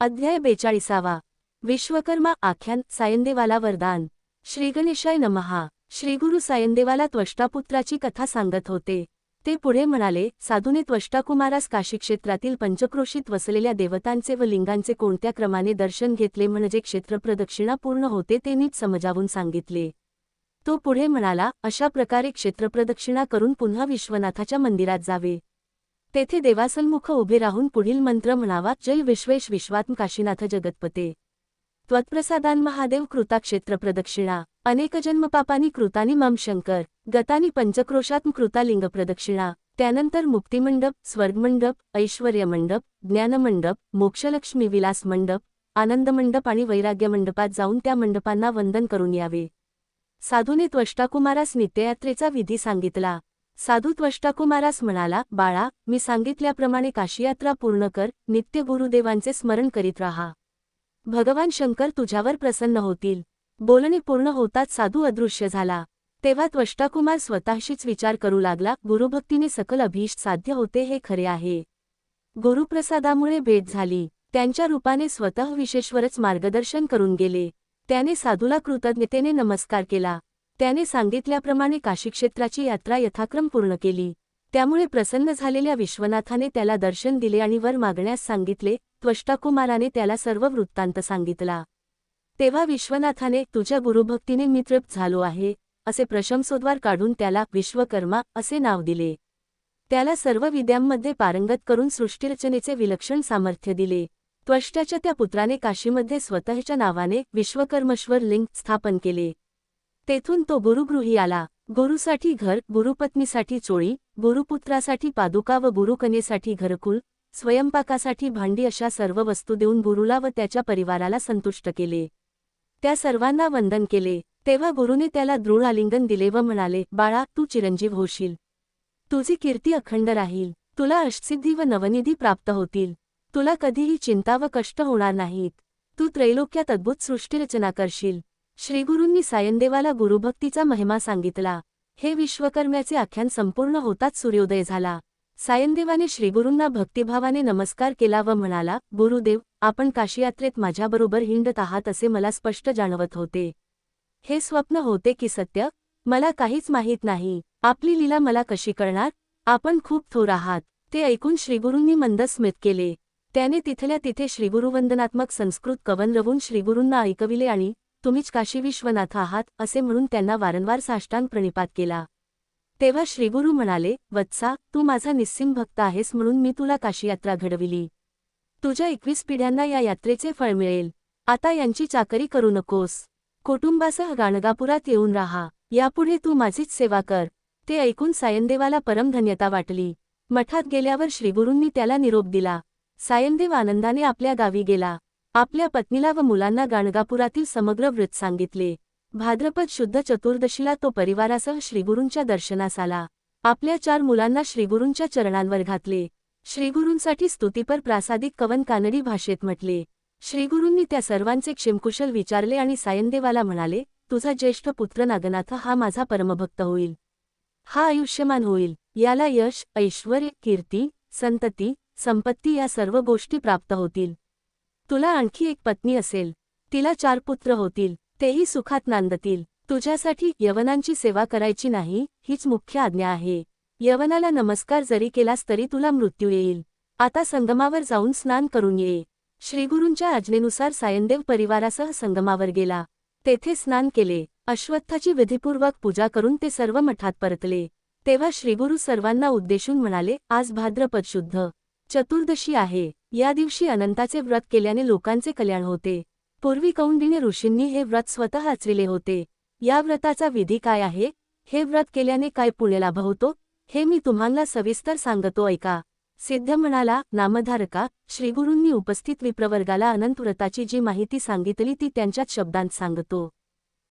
अध्याय बेचाळीसावा. विश्वकर्मा आख्यान सायंदेवाला वरदान. श्रीगणेशाय नमहा. श्रीगुरु सायंदेवाला त्वष्टापुत्राची कथा सांगत होते. ते पुढे म्हणाले साधूने त्वष्टाकुमारास काशी क्षेत्रातील पंचक्रोशीत वसलेल्या देवतांचे व लिंगांचे कोणत्या क्रमाने दर्शन घेतले म्हणजे क्षेत्रप्रदक्षिणा पूर्ण होते ते नीट समजावून सांगितले. तो पुढे म्हणाला अशा प्रकारे क्षेत्रप्रदक्षिणा करून पुन्हा विश्वनाथाच्या मंदिरात जावे. तेथे देवासन्मुख उभे राहून पुढील मंत्र म्हणावा जय विश्वेश विश्वात्म काशीनाथ जगतपते. त्वत्प्रसादान महादेव कृता क्षेत्र प्रदक्षिणा. अनेक जन्मपापानी कृतानी मम शंकर. गतानी पंचक्रोशात्म कृता लिंग प्रदक्षिणा. त्यानंतर मुक्तिमंडप स्वर्गमंडप ऐश्वर्यमंडप ज्ञानमंडप मोक्षलक्ष्मी विलास मंडप आनंदमंडप आणि वैराग्य मंडपात जाऊन त्या मंडपांना वंदन करून यावे. साधूने त्वष्टाकुमारास नित्ययात्रेचा विधी सांगितला. साधू त्वष्टाकुमारास म्हणाला बाळा मी सांगितल्याप्रमाणे काशीयात्रा पूर्ण कर नित्य गुरुदेवांचे स्मरण करीत राहा. भगवान शंकर तुझ्यावर प्रसन्न होतील. बोलणे पूर्ण होताच साधू अदृश्य झाला. तेव्हा त्वष्टाकुमार स्वतःशीच विचार करू लागला गुरुभक्तीने सकल अभीष्ट साध्य होते हे खरे आहे. गुरुप्रसादामुळे भेट झाली. त्यांच्या रूपाने स्वतः विशेश्वरच मार्गदर्शन करून गेले. त्याने साधूला कृतज्ञतेने नमस्कार केला. त्याने सांगितल्याप्रमाणे काशीक्षेत्राची यात्रा यथाक्रम पूर्ण केली. त्यामुळे प्रसन्न झालेल्या विश्वनाथाने त्याला दर्शन दिले आणि वर मागण्यास सांगितले त्वष्टाकुमाराने त्याला सर्व वृत्तांत सांगितला. तेव्हा विश्वनाथाने तुझ्या गुरुभक्तीने मी तृप्त झालो आहे असे प्रशंसोद्वार काढून त्याला विश्वकर्मा असे नाव दिले. त्याला सर्व विद्यांमध्ये पारंगत करून सृष्टीरचनेचे विलक्षण सामर्थ्य दिले. त्वष्टाच्या त्या पुत्राने काशीमध्ये स्वतःच्या नावाने विश्वकर्मश्वर लिंग स्थापन केले. तेथून तो गुरुगृही आला. गुरुसाठी घर गुरुपत्नीसाठी चोळी गुरुपुत्रासाठी पादुका व गुरुकनेसाठी घरकुल स्वयंपाकासाठी भांडी अशा सर्व वस्तू देऊन गुरुला व त्याच्या परिवाराला संतुष्ट केले. त्या सर्वांना वंदन केले. तेव्हा गुरुने त्याला दृढ आलिंगन दिले व म्हणाले बाळा तू चिरंजीव होशील. तुझी कीर्ती अखंड राहील. तुला अष्टसिद्धी व नवनिधी प्राप्त होतील. तुला कधीही चिंता व कष्ट होणार नाहीत. तू त्रैलोक्यात अद्भुत सृष्टीरचना करशील. श्रीगुरूंनी सायंदेवाला गुरुभक्तीचा महिमा सांगितला. हे विश्वकर्म्याचे आख्यान संपूर्ण होताच सूर्योदय झाला. सायंदेवाने श्रीगुरूंना भक्तिभावाने नमस्कार केला व म्हणाला गुरुदेव आपण काशीयात्रेत माझ्याबरोबर हिंडत आहात असे मला स्पष्ट जाणवत होते. हे स्वप्न होते की सत्य मला काहीच माहीत नाही. आपली लीला मला कशी कळणार? आपण खूप थोर आहात. ते ऐकून श्रीगुरूंनी मंद स्मित केले. त्याने तिथल्या तिथे श्रीगुरुवंदनात्मक संस्कृत कवन रवून श्रीगुरूंना ऐकविले आणि तुम्हीच काशी विश्वनाथ आहात असे म्हणून त्यांना वारंवार साष्टांग प्रणिपात केला. तेव्हा श्रीगुरू म्हणाले वत्सा तू माझा निस्सिम भक्त आहेस म्हणून मी तुला काशीयात्रा घडविली. तुझ्या एकवीस पिढ्यांना या यात्रेचे फळ मिळेल. आता यांची चाकरी करू नकोस. कुटुंबासह गाणगापुरात येऊन राहा. यापुढे तू माझीच सेवा कर. ते ऐकून सायंदेवाला परमधन्यता वाटली. मठात गेल्यावर श्रीगुरूंनी त्याला निरोप दिला. सायंदेव आनंदाने आपल्या गावी गेला. आपल्या पत्नीला व मुलांना गाणगापुरातील समग्र व्रत सांगितले. भाद्रपद शुद्ध चतुर्दशीला तो परिवारासह श्रीगुरूंच्या दर्शनास आला आपल्या चार मुलांना श्रीगुरूंच्या चरणांवर घातले. श्रीगुरूंसाठी स्तुतीपर प्रासादिक कवन कानडी भाषेत म्हटले. श्रीगुरूंनी त्या सर्वांचे क्षेमकुशल विचारले आणि सायनदेवाला म्हणाले तुझा ज्येष्ठ पुत्र नागनाथ हा माझा परमभक्त होईल. हा आयुष्यमान होईल. याला यश ऐश्वर कीर्ती संतती संपत्ती या सर्व गोष्टी प्राप्त होतील. तुला आणखी एक पत्नी असेल. तिला चार पुत्र होतील. तेही सुखात नांदतील. तुझ्यासाठी यवनांची सेवा करायची नाही हीच मुख्य आज्ञा आहे. यवनाला नमस्कार जरी केलास तरी तुला मृत्यू येईल. आता संगमावर जाऊन स्नान करून ये. श्रीगुरूंच्या आज्ञेनुसार सायनदेव परिवारासह संगमावर गेला. तेथे स्नान केले. अश्वत्थाची विधीपूर्वक पूजा करून ते सर्व मठात परतले. तेव्हा श्रीगुरू सर्वांना उद्देशून म्हणाले आज भाद्रपद शुद्ध. चतुर्दशी आहे. या दिवशी अनंताचे व्रत केल्याने लोकांचे कल्याण होते. पूर्वी कौंडिन्य ऋषींनी हे व्रत स्वतः आचरिले होते. या व्रताचा विधी काय आहे? हे व्रत केल्याने काय पुण्यलाभ होतो? हे मी तुम्हाला सविस्तर सांगतो ऐका. सिद्ध म्हणाला नामधारका श्रीगुरूंनी उपस्थित विप्रवर्गाला अनंत व्रताची जी माहिती सांगितली ती त्यांच्याच शब्दांत सांगतो.